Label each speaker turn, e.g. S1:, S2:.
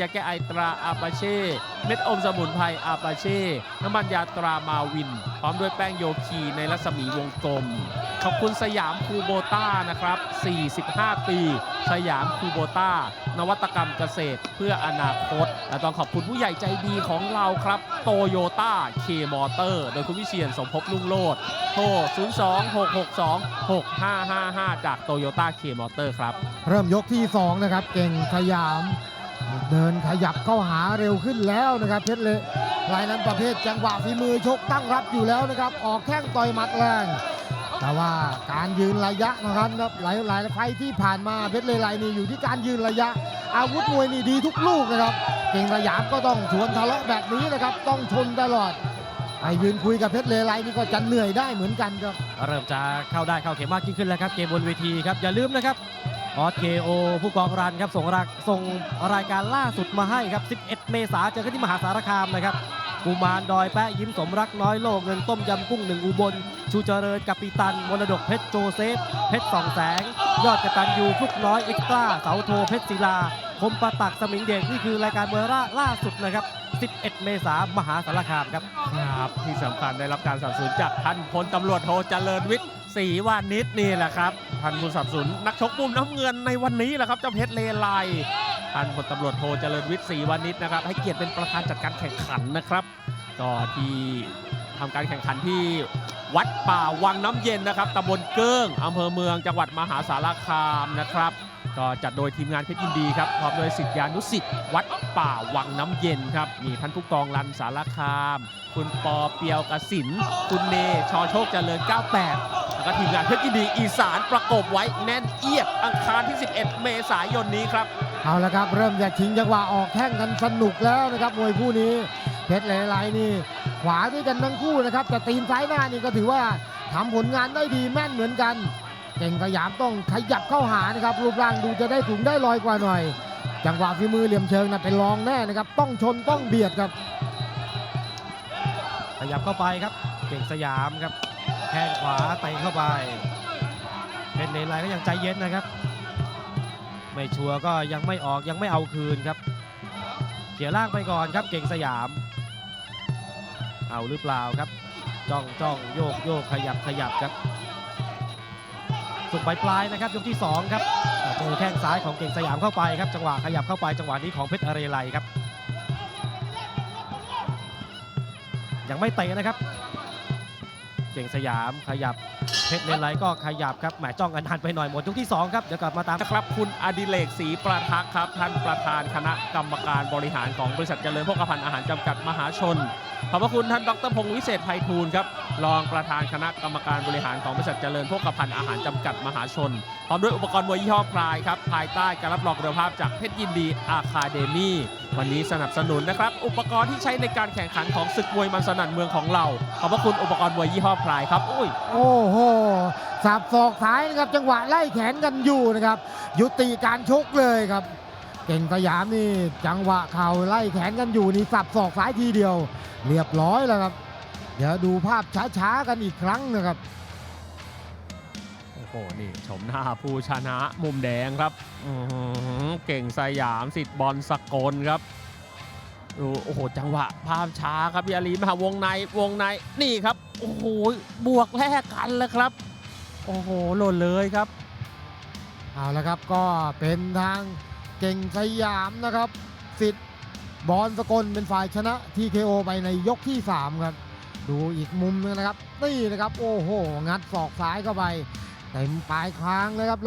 S1: ยาแก้ไอตราอาปาเช่ เม็ดอมสมุนไพรอาปาเช่ น้ำมันยาตรามาวิน พร้อมด้วยแป้งโยคีในรัศมีวงกลม ขอบคุณสยามคูโบต้านะครับ 45 ปี สยามคูโบต้า นวัตกรรมเกษตรเพื่ออนาคต และต้องขอบคุณผู้ใหญ่ใจดีของเราครับ โตโยต้าเคมอเตอร์ โดยคุณวิเชียนสมภพลุงโลดโทร 026626555 จากโตโยต้าเคมอเตอร์ครับ
S2: เริ่มยกที่ 2 นะครับ เก่งสยาม เดินขยับเข้าหาเร็วขึ้นแล้วนะครับเพชรเลรายนั้นประเภทจังหวะฝีมือชกตั้งรับอยู่แล้วนะครับ ออกแข้งต่อยหมัดแรง แต่ว่าการยืนระยะนะครับหลายหลายไฟที่ผ่านมาเพชรเลไลนี่อยู่ที่การยืนระยะ อาวุธมวยนี่ดีทุกลูกนะครับ เก่งสยามก็ต้องชวนทะเลาะแบบนี้นะครับ ต้องชนตลอดไอ้ยืนคุยกับเพชรเลไลนี่ก็จะเหนื่อยได้เหมือนกันครับ
S3: เริ่มจะเข้าได้เข้าเข็มมากยิ่งขึ้นแล้วครับเกมบนเวทีครับอย่าลืมนะครับ ออสเคโอผู้กองรันครับส่งรายส่งรายการล่าสุดมาให้ครับ 11 เมษาเจอกันที่มหาสารคามนะครับกุมารดอยแปะยิ้มสมรักน้อยโลกเงินต้มยำกุ้งหนึ่งอุบล ชูเจริญกัปปิตันมรดกเพชรโจเซฟ เพชรสองแสง ยอดกระตันยูฟลุกน้อยเอ็กซ์ตร้าเสาโทเพชรศิลา คมประตักสมิงเดชนี่คือรายการเบอร์ล่าล่าสุดนะครับ 11 เมษายนมหาสารคามครับ
S1: ครับ ที่สำคัญได้รับการสนับสนุนจากท่านพลตำรวจโทเจริญวิทย์ ศรีวานิชนี่แหละครับท่านผู้สนับสนุนนักชกมุมน้ำเงินในวันนี้แหละครับเจ้าเพชรเลไลท่านพลตำรวจโทเจริญวิทย์ศรีวานิชนะครับ ให้เกียรติเป็นประธานจัดการแข่งขันนะครับก็ที่ทำการแข่งขันที่วัดป่าวังน้ำเย็นนะครับตำบลเกิ้งอำเภอเมืองจังหวัดมหาสารคามนะครับ ก็จัดโดยทีมงานเพชรยินดีครับพร้อมโดยสิทธิานุสิทธิ์วัดป่าวังน้ำเย็นครับมีท่านผู้กองรันสารคาม คุณปอเปียวกสินคุณเนชอโชคเจริญ 98 แล้วก็ทีมงานเพชรยินดีอีสานประกบไว้แน่นเอียดอังคารที่ 11 เมษายนนี้ครับ
S2: เอาละครับ เริ่มจะชิงจังหวะออกแข้งกันสนุกแล้วนะครับมวยคู่นี้เพชรเลไลนี่ ขวาด้วยกันทั้งคู่นะครับแต่ตีนซ้ายหน้านี่ก็ถือว่าทำผลงานได้ดีแม่นเหมือนกัน เก่งสยามต้องขยับเข้าหานะครับรูปร่างดูจะได้สูงได้ลอยกว่าหน่อย จังหวะฝีมือเหลี่ยมเชิงนะเป็นรองแน่นะครับ ต้องชนต้องเบียดครับ
S3: ขยับเข้าไปครับ เก่งสยามครับแข้งขวาเตะเข้าไปเพชรเลนไลก็ยังใจเย็นนะครับ ไม่ชัวร์ก็ยังไม่ออกยังไม่เอาคืนครับเขี่ยล่างไปก่อนครับ เก่งสยาม เอาหรือเปล่าครับ จ้องจ้องโยกโยกขยับขยับครับ สุดปลายๆนะครับยกที่สองครับเจอแข้งซ้ายของเก่งสยามเข้าไปครับจังหวะขยับเข้าไปจังหวะนี้ของเพชรอเรไลครับ ยังไม่เตะนะครับ เก่งสยามขยับเพชรเลนไลก็ขยับครับแหมจ้องกันนานไปหน่อยหมดยกที่ 2 ครับ เดี๋ยวกลับมาตาม
S1: นะครับคุณอดิเลกศรีประทักครับ ท่านประธานคณะกรรมการบริหารของบริษัทเจริญโภคภัณฑ์อาหารจำกัดมหาชนขอบพระคุณท่านดรพงศ์วิเศษไพฑูรย์ครับรองประธานคณะกรรมการบริหารของบริษัทเจริญโภคภัณฑ์อาหารจำกัดมหาชนพร้อมด้วยอุปกรณ์มวยยี่ห้อพลายครับภายใต้การรับรองคุณภาพจากเพชรยินดีอาคาเดมี่วันนี้สนับสนุนนะครับอุปกรณ์ที่ใช้ในการแข่งขันของศึกมวยมันสนั่นเมืองของเราขอบพระคุณอุปกรณ์มวยยี่ห้อพลายครับอุ้ย
S2: โอ้โหสับศอกซ้ายนะครับจังหวะไล่แขนกันอยู่นะครับ ยุติการชกเลยครับ เก่งสยามนี่จังหวะเข่าไล่แขนกันอยู่นี่สับศอกซ้ายทีเดียว เรียบร้อยแล้วครับ เดี๋ยวดูภาพช้าๆกันอีกครั้งนะครับ
S1: โอ้โหนี่ชมหน้าผู้ชนะมุมแดงครับอื้อหือเก่งสยามสิทธิ์บอลสกลครับดูโอ้โห จังหวะ ภาพช้าครับพี่อาลีมาวงในวงในนี่ครับ โอ้โห บวกแลกกันแล้วครับ โอ้โห หล่นเลยครับ
S2: เอาละครับก็เป็นทางเก่งสยามนะครับ สิทธิ์บอลสกลเป็นฝ่ายชนะ TKO ไปในยกที่ 3 ครับ ดูอีกมุมหนึงนะครับ นี่นะครับ โอ้โห งัดศอกซ้ายเข้าไป เต็มปลายคางเลยครับ